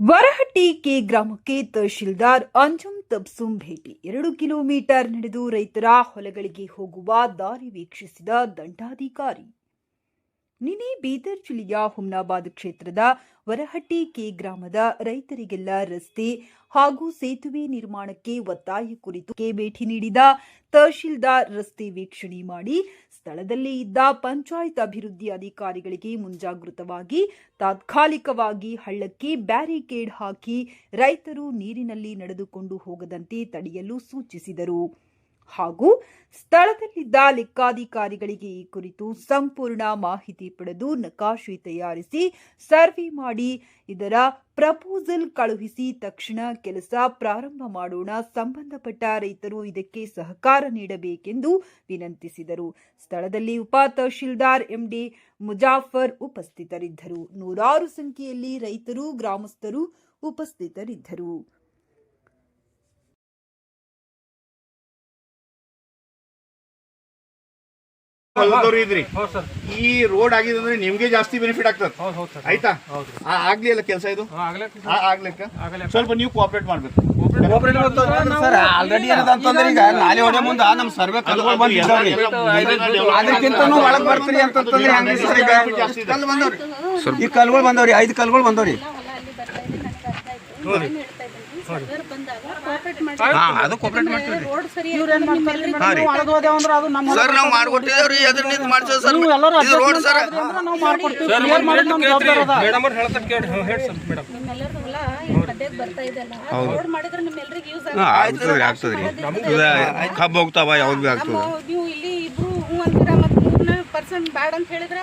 ವರಹಟ್ಟಿ K ಗ್ರಾಮಕ್ಕೆ ತಹಶೀಲ್ದಾರ್ ಅಂಜುಮ್ ತಬ್ಸುಂ ಭೇಟಿ. ಎರಡು ಕಿಲೋಮೀಟರ್ ನಡೆದು ರೈತರ ಹೊಲಗಳಿಗೆ ಹೋಗುವ ದಾರಿ ವೀಕ್ಷಿಸಿದ ದಂಡಾಧಿಕಾರಿ. ನಿನ್ನೆ ಬೀದರ್ ಜಿಲ್ಲೆಯ ಹುಮ್ನಾಬಾದ್ ಕ್ಷೇತ್ರದ ವರಹಟ್ಟಿ ಕೆ ಗ್ರಾಮದ ರೈತರಿಗೆಲ್ಲ ರಸ್ತೆ ಹಾಗೂ ಸೇತುವೆ ನಿರ್ಮಾಣಕ್ಕೆ ಒತ್ತಾಯ ಕುರಿತು ಭೇಟಿ ನೀಡಿದ ತಹಶೀಲ್ದಾರ್ ರಸ್ತೆ ವೀಕ್ಷಣೆ ಮಾಡಿ ಸ್ಥಳದಲ್ಲಿ ಇದ್ದ ಪಂಚಾಯತ್ ಅಭಿವೃದ್ಧಿ ಅಧಿಕಾರಿಗಳಿಗೆ ಮುಂಜಾಗೃತವಾಗಿ ತಾತ್ಕಾಲಿಕವಾಗಿ ಹಳ್ಳಕ್ಕೆ ಬ್ಯಾರಿಕೇಡ್ ಹಾಕಿ ರೈತರು ನೀರಿನಲ್ಲಿ ನಡೆದುಕೊಂಡು ಹೋಗದಂತೆ ತಡೆಯಲು ಸೂಚಿಸಿದರು. ಹಾಗೂ ಸ್ಥಳದಲ್ಲಿದ್ದ ಲೆಕ್ಕಾಧಿಕಾರಿಗಳಿಗೆ ಈ ಕುರಿತು ಸಂಪೂರ್ಣ ಮಾಹಿತಿ ಪಡೆದು ನಕಾಶೆ ತಯಾರಿಸಿ ಸರ್ವೆ ಮಾಡಿ, ಇದರ ಪ್ರಪೋಸಲ್ ಕಳುಹಿಸಿ ತಕ್ಷಣ ಕೆಲಸ ಪ್ರಾರಂಭ ಮಾಡೋಣ, ಸಂಬಂಧಪಟ್ಟ ರೈತರು ಇದಕ್ಕೆ ಸಹಕಾರ ನೀಡಬೇಕೆಂದು ವಿನಂತಿಸಿದರು. ಸ್ಥಳದಲ್ಲಿ ಉಪ ತಹಶೀಲ್ದಾರ್ ಎಂಡಿ ಮುಜಾಫರ್ ಉಪಸ್ಥಿತರಿದ್ದರು. ನೂರಾರು ಸಂಖ್ಯೆಯಲ್ಲಿ ರೈತರು, ಗ್ರಾಮಸ್ಥರು ಉಪಸ್ಥಿತರಿದ್ದರು. ಹೊಲದವ್ರು ಇದ್ರಿ ಹೌದು ಸರ್. ಈ ರೋಡ್ ಆಗಿದೆ ಅಂದ್ರೆ ನಿಮ್ಗೆ ಜಾಸ್ತಿ ಬೆನಿಫಿಟ್ ಆಗ್ತದೆ. ಹೌದು ಹೌದು ಸರ್. ಆಯ್ತಾ? ಹೌದು ಆಗ್ಲಿ ಅಲ್ಲ ಕೆಲಸ ಇದು? ಆಗ್ಲಿಕ್ಕ ಆಗಲೇ ಸ್ವಲ್ಪ ನೀವು ಕೋಆಪರೇಟ್ ಮಾಡ್ಬೇಕು. ಸರ್. ಆಲ್ರೆಡಿ ಏನದಂತಂದ್ರೆ ಈಗ ನಾಳೆ ಹೊಡೆ ಮುಂದ ನಮ್ ಸರ್ವೆ ಕಲ್ಗಳು ಬಂದಿದ್ದಾವ್ರಿ ಅದಕ್ಕಿಂತನೂ ಒಳಗ್ ಬರ್ತೀರಿ ಅಂತಂದ್ರೆ ಹೆಂಗ್ರಿ ಸರ್ ಈಗ? ಕಲ್ಲು ಬಂದವ್ರಿ. ಈ ಕಲ್ಗಳು ಬಂದವ್ರಿ ಐದು ಕಲ್ಗಳು ಬಂದವ್ರಿ. ಅದು ಕೋಪರೇಟ್ ಮಾಡ್ತೀವಿ. ರೋಡ್ ಸರಿ ನಾವು ಮಾಡ್ಕೊಟ್ಟಿದ್ದೇವ್ರಿ ನಿಂತ ಮಾಡ್ಸೋ ಸರ್. ಇದು ರೋಡ್ ಸರ್. ಮೇಡಮ್ ಅವ್ರು ಹೇಳ್ತಾರೆ ಕೇಳಿ ಹೇಳಿ ಸರ್ ಮೇಡಮ್. ನಿಮ್ಮೆಲ್ಲರದು ಹೊಲ ಈ ಗದ್ದೆಗ್ ಬರ್ತಾ ಇದೆಲ್ಲ ರೋಡ್ ಮಾಡಿದ್ರೆ ನಿಮ್ಮೆಲ್ಲರಿಗೂ ಯೂಸ್ ಹಾ ಆಗ್ತದ್ರಿ ಆಗ್ತದ್ರಿ ಕಬ್ಬು ಹೋಗ್ತಾವ ಯಾವ್ದು ಭೀ ಆಗ್ತದ. ಬ್ಯಾಡ್ ಅಂತ ಹೇಳಿದ್ರೆ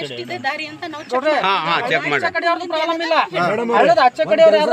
ಎಷ್ಟಿದೆ ದಾರಿ ಅಂತ ನಾವು ಪ್ರಾಬ್ಲಮ್ ಇಲ್ಲ. ಆಚೆ ಕಡೆ ಅವ್ರಿಗೆ